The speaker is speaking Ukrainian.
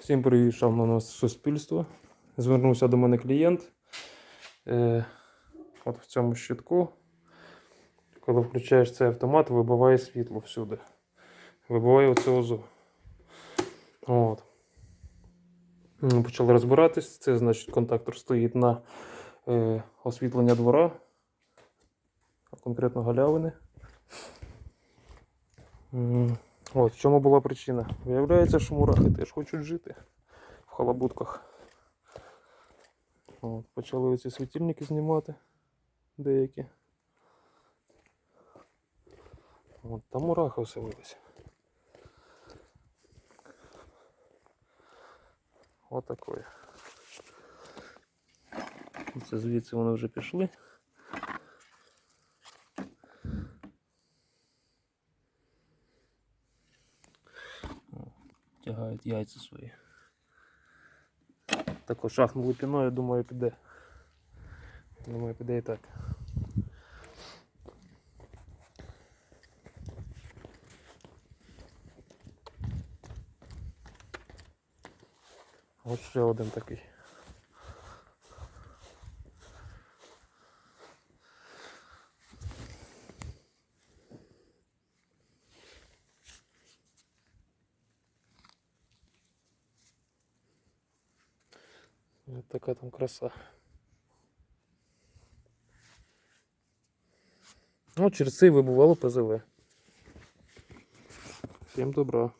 Всім привіт, шановне нас суспільство. Звернувся до мене клієнт. Е, от в цьому щитку, коли включаєш цей автомат, вибиває світло всюди. Вибиває оце ОЗО. От. М, Почали розбиратись. Це значить контактор стоїть на е, освітлення двора, а конкретно галявини. От, в чому була причина? Виявляється, що мурахи теж хочуть жити в халабутках. От, почали оці світильники знімати деякі. От, там мурахи оселилися. Отакої. Це звідси вони вже пішли. Тягають яйця свої. Також шахнули піною, думаю, піде. Думаю, піде і так. Ось ще один такий. Ось така там краса. Ну, через це і вибувало ПЗВ. Всім добра.